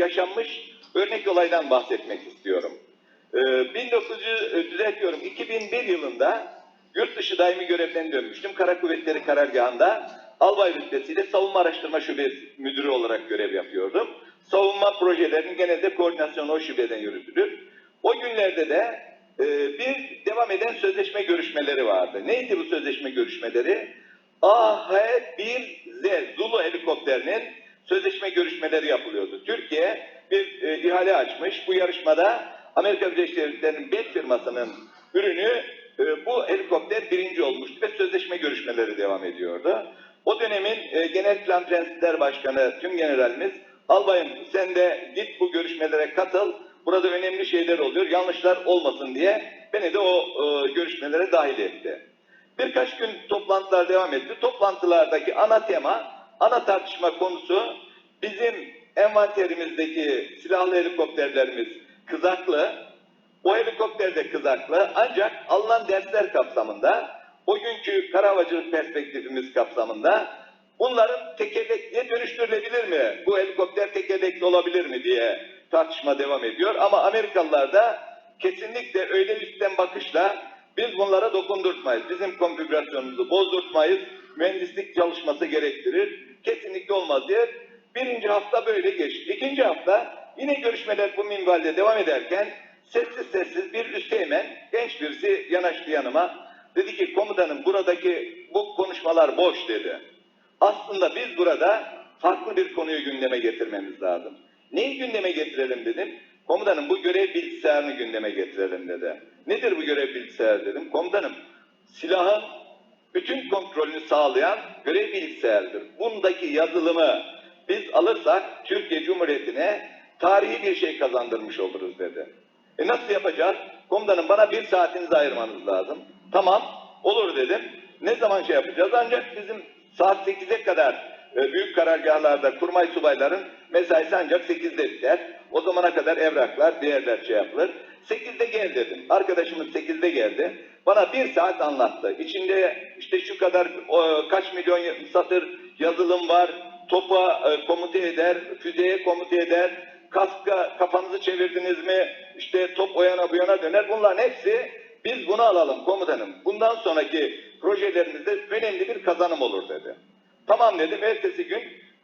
yaşanmış örnek olaydan bahsetmek istiyorum. Ee, 1900 e, düzeltiyorum 2001 yılında yurt dışı daimi görevden dönmüştüm. Kara Kuvvetleri Karargahı'nda albay rütbesiyle savunma araştırma şubesi müdürü olarak görev yapıyordum. Savunma projelerinin genelde koordinasyonu o şubeden yürütülür. O günlerde de e, bir devam eden sözleşme görüşmeleri vardı. Neydi bu sözleşme görüşmeleri? AH-1Z Zulu helikopterinin sözleşme görüşmeleri yapılıyordu. Türkiye bir e, ihale açmış. Bu yarışmada Amerika Birleşik Devletleri'nin BET firmasının ürünü e, bu helikopter birinci olmuştu ve sözleşme görüşmeleri devam ediyordu. O dönemin e, Genel Plan Prensipler Başkanı tüm generalimiz albayım sen de git bu görüşmelere katıl. Burada önemli şeyler oluyor. Yanlışlar olmasın diye beni de o e, görüşmelere dahil etti. Birkaç gün toplantılar devam etti. Toplantılardaki ana tema, ana tartışma konusu bizim envanterimizdeki silahlı helikopterlerimiz kızaklı. O helikopter de kızaklı ancak alınan dersler kapsamında o günkü karavacılık perspektifimiz kapsamında bunların tekerlekliye dönüştürülebilir mi? Bu helikopter tekerlekli olabilir mi diye tartışma devam ediyor. Ama Amerikalılar da kesinlikle öyle üstten bakışla biz bunlara dokundurtmayız. Bizim konfigürasyonumuzu bozdurtmayız. Mühendislik çalışması gerektirir. Kesinlikle olmaz diye birinci hafta böyle geçti. İkinci hafta yine görüşmeler bu minvalde devam ederken sessiz sessiz bir üsteğmen genç birisi yanaştı yanıma. Dedi ki komutanım buradaki bu konuşmalar boş dedi. Aslında biz burada farklı bir konuyu gündeme getirmemiz lazım. Neyi gündeme getirelim dedim. Komutanım bu görev bilgisayarını gündeme getirelim dedi. Nedir bu görev bilgisayarı dedim. Komutanım silahın bütün kontrolünü sağlayan görev bilgisayarıdır. Bundaki yazılımı biz alırsak Türkiye Cumhuriyeti'ne tarihi bir şey kazandırmış oluruz dedi. E nasıl yapacağız? Komutanım bana bir saatinizi ayırmanız lazım. Tamam olur dedim. Ne zaman şey yapacağız? Ancak bizim saat 8'e kadar e, büyük karargahlarda kurmay subayların mesaisi ancak 8'de biter. O zamana kadar evraklar, diğerler şey yapılır. 8'de gel dedim. Arkadaşımız 8'de geldi. Bana bir saat anlattı. İçinde işte şu kadar kaç milyon satır yazılım var. Topa e, komuta eder, füzeye komuta eder. Kaska kafanızı çevirdiniz mi? İşte top o yana bu yana döner. Bunların hepsi biz bunu alalım komutanım. Bundan sonraki projelerimizde önemli bir kazanım olur dedi. Tamam dedim. Ertesi gün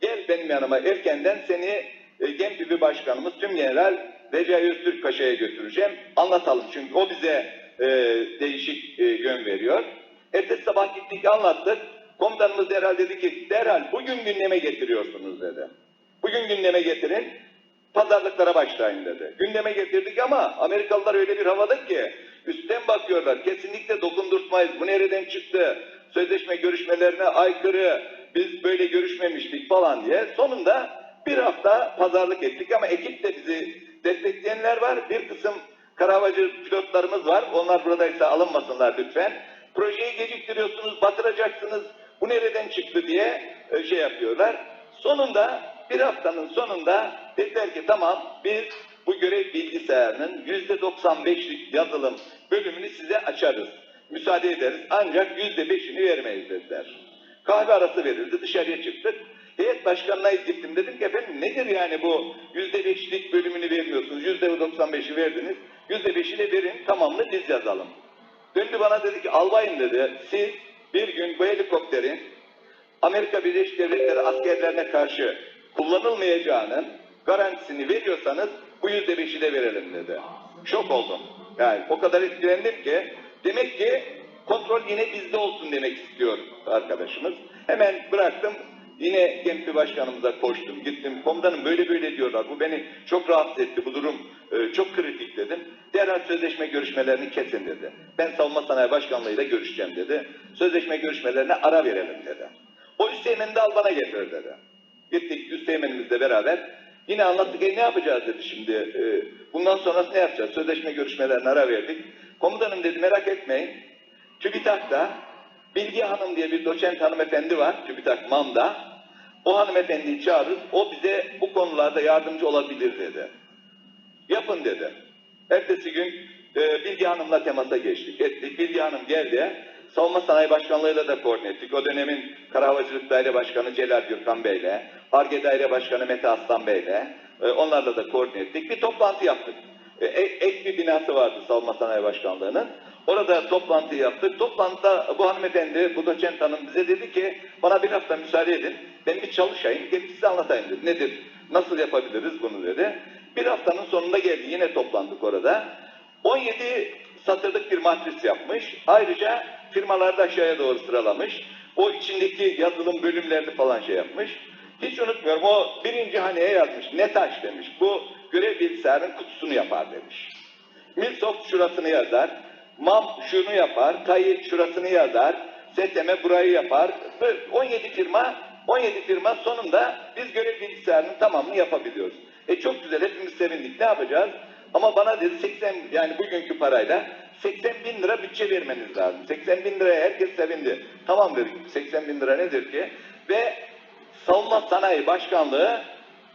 gel benim yanıma erkenden seni e, Gempibi Başkanımız Tüm General Recai Öztürk Paşa'ya götüreceğim. Anlatalım çünkü o bize e, değişik e, yön veriyor. Ertesi sabah gittik anlattık. Komutanımız derhal dedi ki derhal bugün gündeme getiriyorsunuz dedi. Bugün gündeme getirin pazarlıklara başlayın dedi. Gündeme getirdik ama Amerikalılar öyle bir havada ki üstten bakıyorlar. Kesinlikle dokundurtmayız. Bu nereden çıktı? Sözleşme görüşmelerine aykırı. Biz böyle görüşmemiştik falan diye. Sonunda bir hafta pazarlık ettik ama ekipte bizi destekleyenler var. Bir kısım karavacı pilotlarımız var. Onlar buradaysa alınmasınlar lütfen. Projeyi geciktiriyorsunuz, batıracaksınız. Bu nereden çıktı diye e, şey yapıyorlar. Sonunda bir haftanın sonunda dediler ki tamam biz bu görev bilgisayarının yüzde 95'lik yazılım bölümünü size açarız. Müsaade ederiz ancak yüzde beşini vermeyiz dediler. Kahve arası verildi dışarıya çıktık. Heyet başkanına gittim dedim ki efendim nedir yani bu yüzde beşlik bölümünü vermiyorsunuz yüzde 95'i verdiniz yüzde beşini verin tamamını biz yazalım. Döndü bana dedi ki albayım dedi siz bir gün bu helikopterin Amerika Birleşik Devletleri askerlerine karşı kullanılmayacağının garantisini veriyorsanız bu yüzde beşi de verelim dedi. Şok oldum. Yani o kadar etkilendim ki demek ki kontrol yine bizde olsun demek istiyor arkadaşımız. Hemen bıraktım. Yine Gempi Başkanımıza koştum, gittim. Komutanım böyle böyle diyorlar. Bu beni çok rahatsız etti. Bu durum e, çok kritik dedim. Derhal sözleşme görüşmelerini kesin dedi. Ben Savunma Sanayi Başkanlığı'yla görüşeceğim dedi. Sözleşme görüşmelerine ara verelim dedi. O Üsteğmen'i de al bana getir dedi. Gittik Üsteğmen'imizle beraber. Yine anlattık e ne yapacağız dedi şimdi. E, bundan sonrası ne yapacağız? Sözleşme görüşmelerine ara verdik. Komutanım dedi merak etmeyin. TÜBİTAK'ta Bilgi Hanım diye bir doçent hanımefendi var TÜBİTAK MAM'da. O hanımefendiyi çağırırız. O bize bu konularda yardımcı olabilir dedi. Yapın dedi. Ertesi gün e, Bilgi Hanım'la temasa geçtik. Ettik. Bilgi Hanım geldi. Savunma Sanayi Başkanlığı'yla da koordine ettik. O dönemin Kara Havacılık Daire Başkanı Celal Gürkan Bey'le, ARGE Daire Başkanı Mete Aslan Bey'le, E, onlarla da koordine ettik. Bir toplantı yaptık. E, ek bir binası vardı Savunma Sanayi Başkanlığı'nın. Orada toplantı yaptık. Toplantıda bu hanımefendi, bu doçent hanım bize dedi ki bana bir hafta müsaade edin. Ben bir çalışayım, gelip size anlatayım dedi. Nedir? Nasıl yapabiliriz bunu dedi. Bir haftanın sonunda geldi. Yine toplandık orada. 17 satırlık bir matris yapmış. Ayrıca firmaları da aşağıya doğru sıralamış. O içindeki yazılım bölümlerini falan şey yapmış. Hiç unutmuyorum o birinci haneye yazmış. Netaş demiş. Bu görev bilgisayarın kutusunu yapar demiş. Milsoft şurasını yazar. MAM şunu yapar. Tayyip şurasını yazar. STM burayı yapar. Böyle 17 firma 17 firma sonunda biz görev bilgisayarının tamamını yapabiliyoruz. E çok güzel hepimiz sevindik. Ne yapacağız? Ama bana dedi 80 yani bugünkü parayla 80 bin lira bütçe vermeniz lazım. 80 bin liraya herkes sevindi. Tamam dedik 80 bin lira nedir ki? Ve Savunma Sanayi Başkanlığı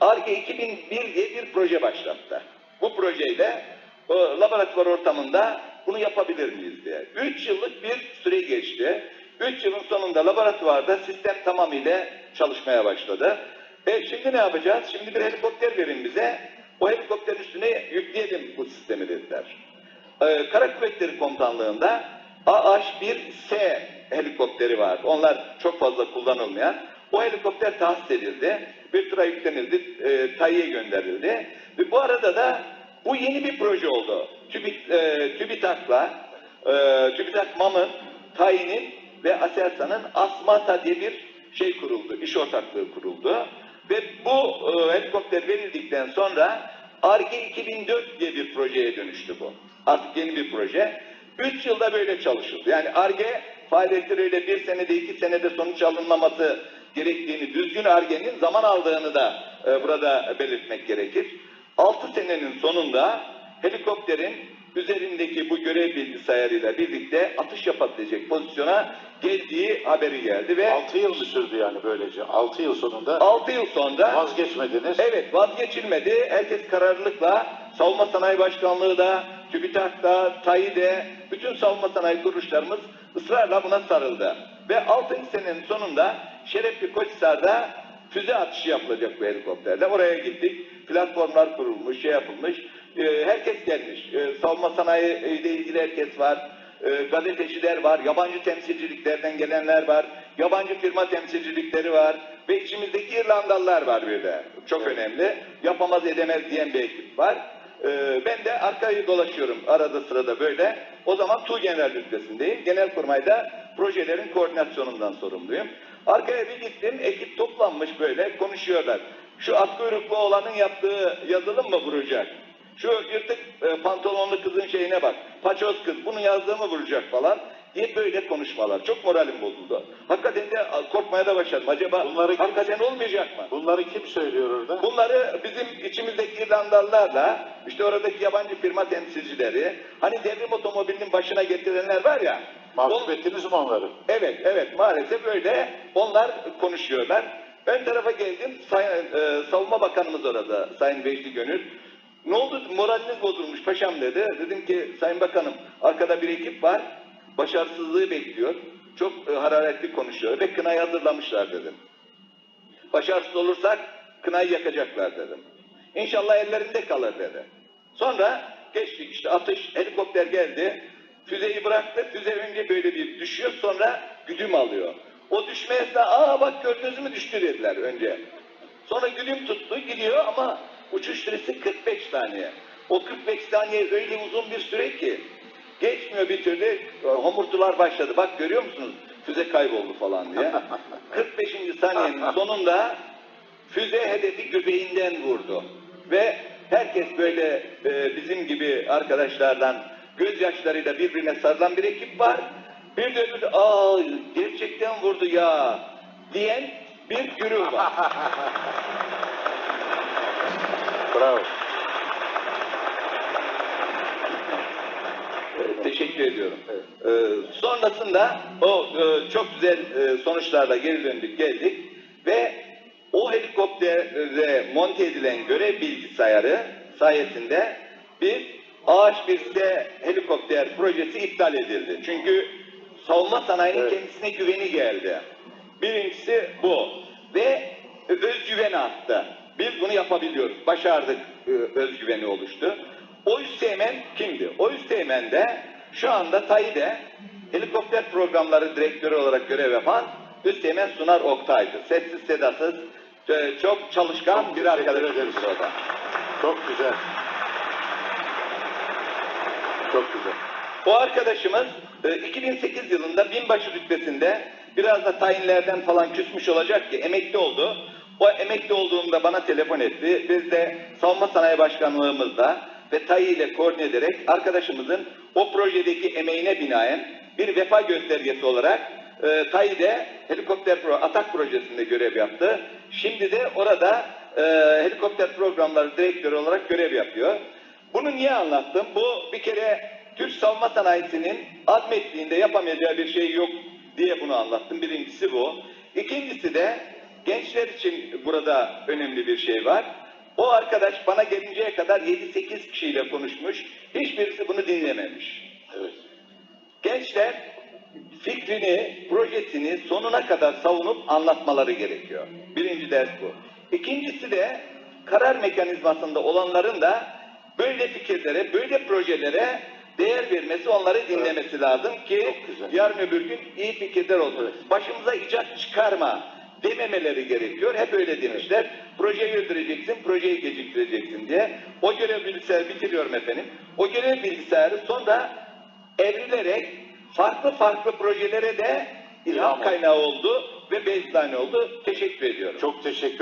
ARGE 2001 diye bir proje başlattı. Bu projeyle o, laboratuvar ortamında bunu yapabilir miyiz diye. 3 yıllık bir süre geçti. 3 yılın sonunda laboratuvarda sistem tamamıyla çalışmaya başladı. E şimdi ne yapacağız? Şimdi bir helikopter verin bize. O helikopterin üstüne yükleyelim bu sistemi dediler. Ee, Kara Kuvvetleri Komutanlığı'nda AH-1S helikopteri var. Onlar çok fazla kullanılmayan. O helikopter tahsis edildi. Bir tura yüklenildi. E, TAİ'ye gönderildi. Ve bu arada da bu yeni bir proje oldu. TÜBİT, e, TÜBİTAK'la e, TÜBİTAK MAM'ın, TAİ'nin ve ASELSA'nın ASMATA diye bir şey kuruldu. iş ortaklığı kuruldu. Ve bu e, helikopter verildikten sonra ARGE 2004 diye bir projeye dönüştü bu. Artık yeni bir proje. Üç yılda böyle çalışıldı. Yani ARGE faaliyetleriyle bir senede iki senede sonuç alınmaması gerektiğini, düzgün ARGE'nin zaman aldığını da e, burada belirtmek gerekir. Altı senenin sonunda helikopterin üzerindeki bu görev bilgisayarıyla birlikte atış yapabilecek pozisyona geldiği haberi geldi ve 6 yıl mı sürdü yani böylece? 6 yıl sonunda 6 yıl sonra vazgeçmediniz. Evet vazgeçilmedi. Herkes kararlılıkla Savunma Sanayi Başkanlığı da, TÜBİTAK'ta, TAİ'de, bütün savunma sanayi kuruluşlarımız ısrarla buna sarıldı. Ve 6. senenin sonunda Şerefli Koçhisar'da füze atışı yapılacak bu helikopterle. Oraya gittik. Platformlar kurulmuş, şey yapılmış. Ee, herkes gelmiş. Ee, savunma sanayi ile ilgili herkes var. Ee, gazeteciler var, yabancı temsilciliklerden gelenler var, yabancı firma temsilcilikleri var ve içimizdeki İrlandalılar var bir de. Çok önemli. Yapamaz edemez diyen bir ekip var. Ee, ben de arkayı dolaşıyorum arada sırada böyle. O zaman Tu Genel Rütbesindeyim. Genelkurmay'da projelerin koordinasyonundan sorumluyum. Arkaya bir gittim, ekip toplanmış böyle konuşuyorlar. Şu at kuyruklu olanın yaptığı yazılım mı vuracak? Şu yırtık e, pantolonlu kızın şeyine bak. Paçoz kız bunu yazdığımı vuracak falan diye böyle konuşmalar. Çok moralim bozuldu. Hakikaten de korkmaya da başladım. Acaba Bunları kim- hakikaten olmayacak mı? Bunları kim söylüyor orada? Bunları bizim içimizdeki İrlandalılarla işte oradaki yabancı firma temsilcileri hani devrim otomobilinin başına getirenler var ya Mahcup ettiniz mi onları? Evet, evet maalesef öyle. Onlar konuşuyorlar. Ön tarafa geldim, Sayın, e, Savunma Bakanımız orada, Sayın Vecdi Gönül. Ne oldu, moraliniz bozulmuş paşam dedi. Dedim ki, Sayın Bakanım, arkada bir ekip var, başarısızlığı bekliyor. Çok e, hararetli konuşuyor ve kınayı hazırlamışlar dedim. Başarısız olursak kınayı yakacaklar dedim. İnşallah ellerinde kalır dedi. Sonra geçtik işte atış, helikopter geldi. Füzeyi bıraktı. Füze önce böyle bir düşüyor sonra güdüm alıyor. O düşme esnasında aa bak gördünüz mü düştü dediler önce. Sonra güdüm tuttu gidiyor ama uçuş süresi 45 saniye. O 45 saniye öyle uzun bir süre ki geçmiyor bir türlü homurtular başladı. Bak görüyor musunuz füze kayboldu falan diye. 45. saniyenin sonunda füze hedefi göbeğinden vurdu. Ve herkes böyle e, bizim gibi arkadaşlardan gözyaşlarıyla birbirine sarılan bir ekip var. Bir de öbürü, aa gerçekten vurdu ya diyen bir güruh var. Bravo. Teşekkür ediyorum. Ee, sonrasında o e, çok güzel e, sonuçlarla geri döndük geldik ve o helikoptere monte edilen görev bilgisayarı sayesinde bir AH-1S helikopter projesi iptal edildi. Çünkü savunma sanayinin Evet. kendisine güveni geldi. Birincisi bu ve özgüven arttı. Biz bunu yapabiliyoruz. Başardık e, özgüveni oluştu. O Üsteğmen kimdi? O Üsteğmen de şu anda TAİ'de helikopter programları direktörü olarak görev yapan Üsteğmen Sunar Oktay'dı. Sessiz sedasız, e, çok çalışkan Çok bir arkadaşımız burada. Çok güzel. Çok güzel. O arkadaşımız e, 2008 yılında binbaşı rütbesinde biraz da tayinlerden falan küsmüş olacak ki emekli oldu. O emekli olduğunda bana telefon etti. Biz de Savunma Sanayi Başkanlığımızda ve TAİ ile koordine ederek arkadaşımızın o projedeki emeğine binaen bir vefa göstergesi olarak e, TAİ'de helikopter pro atak projesinde görev yaptı. Şimdi de orada e, helikopter programları direktörü olarak görev yapıyor. Bunu niye anlattım? Bu bir kere Türk savunma sanayisinin azmettiğinde yapamayacağı bir şey yok diye bunu anlattım. Birincisi bu. İkincisi de gençler için burada önemli bir şey var. O arkadaş bana gelinceye kadar 7-8 kişiyle konuşmuş. Hiçbirisi bunu dinlememiş. Evet. Gençler fikrini, projesini sonuna kadar savunup anlatmaları gerekiyor. Birinci ders bu. İkincisi de karar mekanizmasında olanların da böyle fikirlere, böyle projelere değer vermesi, onları dinlemesi lazım ki yarın öbür gün iyi fikirler olsun. Başımıza icat çıkarma dememeleri gerekiyor. Hep öyle demişler. Projeyi öldüreceksin, projeyi geciktireceksin diye. O görev bilgisayarı bitiriyorum efendim. O görev bilgisayarı sonra evrilerek farklı farklı projelere de ilham kaynağı oldu ve baseline oldu. Teşekkür ediyorum. Çok teşekkür